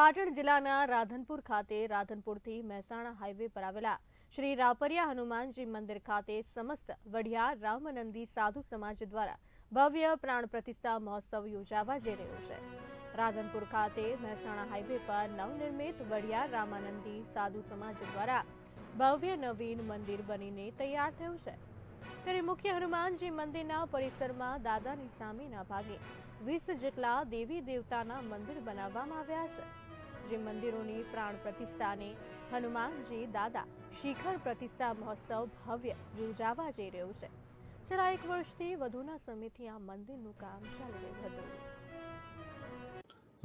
પાટણ જિલ્લાના રાધનપુર ખાતે રાધનપુરથી મહેસાણા હાઈવે પર આવેલા શ્રી રાપરિયા હનુમાનજી મંદિર ખાતે સમસ્ત વઢિયાર રામનંદી સાધુ સમાજ દ્વારા ભવ્ય પ્રાણ પ્રતિષ્ઠા મહોત્સવ યોજાવા જઈ રહ્યો છે. રાધનપુર ખાતે મહેસાણા હાઈવે પર નવનિર્મિત વઢિયાર રામાનંદી સાધુ સમાજ દ્વારા ભવ્ય નવીન મંદિર બનીને તૈયાર થયું છે. ત્યારે મુખ્ય હનુમાનજી મંદિરના પરિસરમાં દાદાની સામેના ભાગે વીસ જેટલા દેવી દેવતાના મંદિર બનાવવામાં આવ્યા છે. જે મંદિરોની પ્રાણ પ્રતિષ્ઠાને હનુમાનજી દાદા શિખર પ્રતિષ્ઠા મહોત્સવ ભવ્ય યોજાવા જઈ રહ્યો છે. છેલ્લા એક વર્ષથી વધુના સમયથી આ મંદિરનું કામ ચાલી રહ્યું હતું.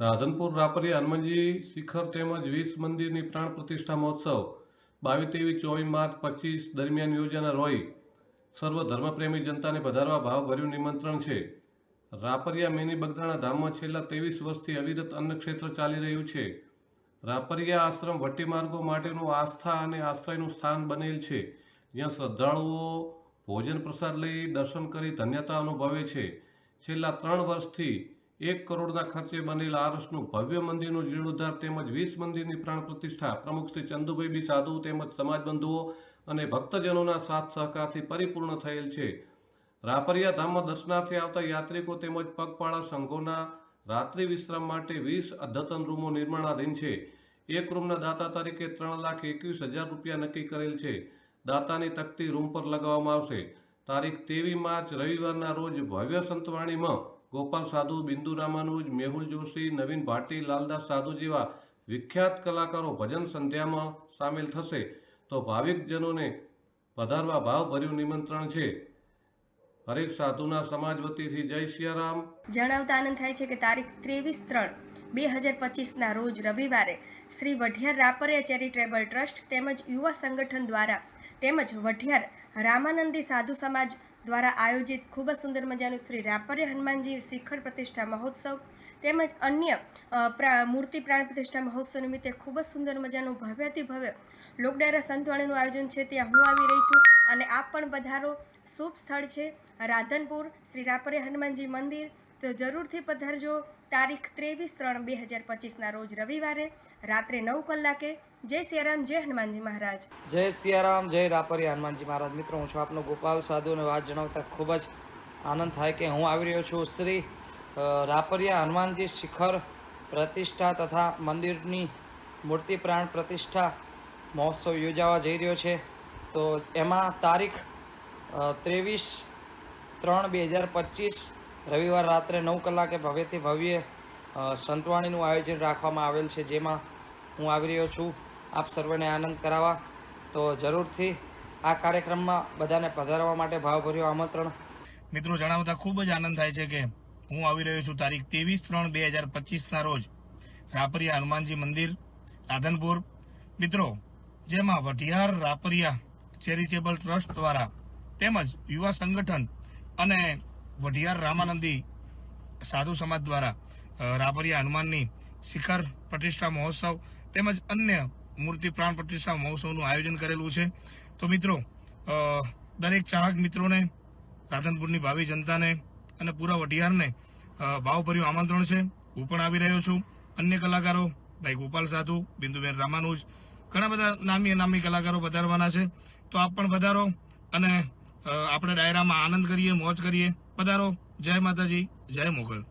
રાધનપુર, રાપરી, હનુમાનજી શિખર તેમજ વીસ મંદિરની પ્રાણ પ્રતિષ્ઠા મહોત્સવ બાવીસ, ત્રેવીસ, ચોવીસ માર્ચ, પચીસ દરમિયાન યોજાનાર હોય. સર્વ ધર્મપ્રેમી જનતાને પધારવા ભાવભર્યું નિમંત્રણ છે. રાપરિયા મિની બગદાણા ધામમાં છેલ્લા ત્રેવીસ વર્ષથી અવિરત અન્નક્ષેત્ર ચાલી રહ્યું છે. રાપરિયા આશ્રમ વટી માર્ગો માટેનું આસ્થા અને આશ્રયનું સ્થાન બનેલ છે. જ્યાં શ્રદ્ધાળુઓ ભોજન પ્રસાદ લઈ દર્શન કરી ધન્યતા અનુભવે છે. છેલ્લા ત્રણ વર્ષથી એક કરોડના ખર્ચે બનેલ આરસનું ભવ્ય મંદિરનું જીર્ણોદ્ધાર તેમજ વીસ મંદિરની પ્રાણ પ્રતિષ્ઠા પ્રમુખ શ્રી ચંદુભાઈ બી સાધુ તેમજ સમાજબંધુઓ અને ભક્તજનોના સાથ સહકારથી પરિપૂર્ણ થયેલ છે. રાપરિયા ધામમાં દર્શનાર્થે આવતા યાત્રિકો તેમજ પગપાળા સંઘોના રાત્રિ વિશ્રામ માટે વીસ અદ્યતન રૂમો નિર્માણાધીન છે. એક રૂમના દાતા તરીકે ત્રણ લાખ એકવીસ હજાર રૂપિયા નક્કી કરેલ છે. દાતાની તકતી રૂમ પર લગાવવામાં આવશે. તારીખ તેવી માર્ચ, રવિવારના રોજ ભવ્ય સંતવાણીમાં ગોપાલ સાધુ, બિંદુ રામાનુજ, મેહુલ જોશી, નવીન ભાટી, લાલદાસ સાધુ જેવા વિખ્યાત કલાકારો ભજન સંધ્યામાં સામેલ થશે. તો ભાવિકજનોને પધારવા ભાવભર્યું નિમંત્રણ છે. હરેક સાધુના સમાજ વતીથી જય સિયારામ. જણાવતા આનંદ થાય છે કે તારીખ ત્રેવીસ ત્રણ બે હજાર પચીસના રોજ રવિવારે શ્રી વઢિયાર રાપરિયા ચેરિટેબલ ટ્રસ્ટ તેમજ યુવા સંગઠન દ્વારા તેમજ વઢિયાર રામાનંદી સાધુ સમાજ દ્વારા આયોજિત ખૂબ જ સુંદર મજાનું શ્રી રાપરિયા હનુમાનજી શિખર પ્રતિષ્ઠા મહોત્સવ તેમજ અન્ય મૂર્તિ પ્રાણ પ્રતિષ્ઠા મહોત્સવ નિમિત્તે ખૂબ જ સુંદર મજાનું ભવ્યથી ભવ્ય લોકડાયરા સંતવાણીનું આયોજન છે. ત્યાં હું આવી રહી છું. અને આપ પણ પધારો. શુભ સ્થળ છે. રાધનપુર, શ્રી રાપરિયા હનુમાનજી મંદિર. તો જરૂરથી પધારજો. તારીખ ત્રેવીસ ત્રણ બે હજાર પચીસના રોજ રવિવારે, રાત્રે નવ કલાકે. જય સિયારામ, જય હનુમાનજી મહારાજ. જય સિયારામ, જય રાપરિયા હનુમાનજી મહારાજ. મિત્રો, હું છું આપનો ગોપાલ સાધુ અને વાત જણાવતા ખૂબ જ આનંદ થાય કે હું આવી રહ્યો છું. શ્રી રાપરિયા હનુમાનજી શિખર પ્રતિષ્ઠા તથા મંદિરની મૂર્તિ પ્રાણ પ્રતિષ્ઠા મહોત્સવ યોજાવા જઈ રહ્યો છે. તો એમાં તારીખ ત્રેવીસ ત્રણ બે હજાર પચીસ, રવિવાર રાત્રે નવ કલાકે ભવ્યથી ભવ્ય સંતવાણીનું આયોજન રાખવામાં આવેલ છે, જેમાં હું આવી રહ્યો છું. આપ સર્વેને આનંદ કરાવવા. તો જરૂરથી આ કાર્યક્રમમાં બધાને પધારવા માટે ભાવભર્યું આમંત્રણ. મિત્રો, જણાવતા ખૂબ જ આનંદ થાય છે કે હું આવી રહ્યો છું તારીખ ત્રેવીસ ત્રણ બે હજાર પચીસના રોજ. રાપરિયા હનુમાનજી મંદિર, રાધનપુર. મિત્રો, જેમાં વઢિયાર રાપરિયા ચેરિટેબલ ટ્રસ્ટ દ્વારા તેમજ યુવા સંગઠન અને વઢિયાર રામાનંદી સાધુ સમાજ દ્વારા રાપરિયા હનુમાનની શિખર પ્રતિષ્ઠા મહોત્સવ તેમજ અન્ય મૂર્તિ પ્રાણ પ્રતિષ્ઠા મહોત્સવનું આયોજન કરેલું છે. તો મિત્રો દરેક ચાહક મિત્રોને, રાધનપુરની ભાવિ જનતાને અને પૂરા વઢિયારને ભાવભર્યું આમંત્રણ છે. હું પણ આવી રહ્યો છું. અન્ય કલાકારો, ભાઈ ગોપાલ સાધુ, બિંદુબેન રામાનુજ ઘણા બધા નામી નામી કલાકારો પધારવાના છે. તો આપ પણ પધારો અને આપણે ડાયરામાં આનંદ કરીએ, મોજ કરીએ. પધારો. જય માતાજી, જય મોગલ.